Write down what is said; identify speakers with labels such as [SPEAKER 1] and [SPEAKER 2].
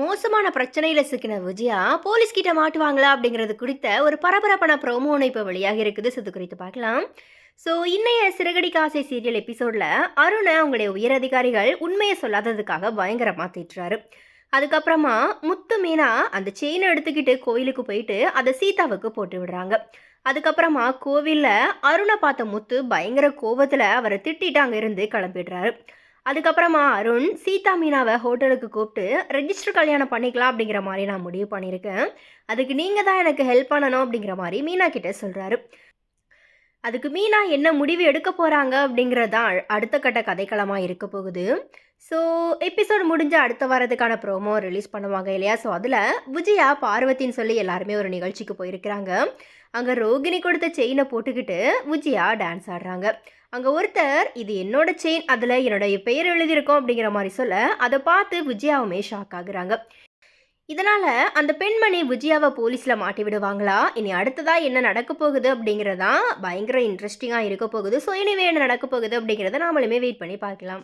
[SPEAKER 1] மோசமான பிரச்சனையில் சிக்கின விஜயா போலீஸ் கிட்ட மாட்டுவாங்களா அப்படிங்கிறது குறித்த ஒரு பரபரப்பான ப்ரோமோ ஒன்று இப்போ வெளியாக இருக்குது. so இது குறித்து பார்க்கலாம். ஸோ இன்னைய சிறகடி காசை சீரியல் எபிசோடில் அருணை அவங்களுடைய உயரதிகாரிகள் உண்மையை சொல்லாததுக்காக பயங்கரமாக திட்டுறாரு. அதுக்கப்புறமா முத்து மீனா அந்த செயினை எடுத்துக்கிட்டு கோயிலுக்கு போயிட்டு அதை சீதாவுக்கு போட்டு விடுறாங்க. அதுக்கப்புறமா கோவிலில் அருணை பார்த்த முத்து பயங்கர கோவத்தில் அவரை திட்டிட்டு அங்கே இருந்து கிளம்பிடுறாரு. அதுக்கப்புறமா அருண் சீதா மீனாவை ஹோட்டலுக்கு கூப்பிட்டு ரெஜிஸ்டர் கல்யாணம் பண்ணிக்கலாம் அப்படிங்கிற மாதிரி நான் முடிவு பண்ணியிருக்கேன். அதுக்கு நீங்கள் தான் எனக்கு ஹெல்ப் பண்ணணும் அப்படிங்கிற மாதிரி மீனா கிட்டே சொல்கிறாரு அதுக்கு மீனா என்ன முடிவு எடுக்க போகிறாங்க அப்படிங்கிறது தான் அடுத்த கட்ட கதைக்களமாக இருக்க போகுது. ஸோ எபிசோடு முடிஞ்ச அடுத்த வாரத்துக்கான ப்ரோமோ ரிலீஸ் பண்ணுவாங்க இல்லையா? ஸோ அதில் விஜயா பார்வதின்னு சொல்லி எல்லாருமே ஒரு நிகழ்ச்சிக்கு போயிருக்கிறாங்க. அங்கே ரோகிணி கொடுத்த செயினை போட்டுக்கிட்டு விஜயா டான்ஸ் ஆடுறாங்க. அங்கே ஒருத்தர் இது என்னோட செயின் அதில் என்னுடைய பெயர் எழுதியிருக்கோம் அப்படிங்கிற மாதிரி சொல்ல அதை பார்த்து விஜயாவுமே ஷாக் ஆகுறாங்க. இதனால் அந்த பெண்மணி விஜயாவை போலீஸில் மாட்டி விடுவாங்களா? இனி அடுத்ததாக என்ன நடக்க போகுது அப்படிங்கிறதான் பயங்கர இன்ட்ரெஸ்டிங்காக இருக்க போகுது. ஸோ இனிவே என்ன நடக்க போகுது அப்படிங்கிறத நாமளுமே வெயிட் பண்ணி பார்க்கலாம்.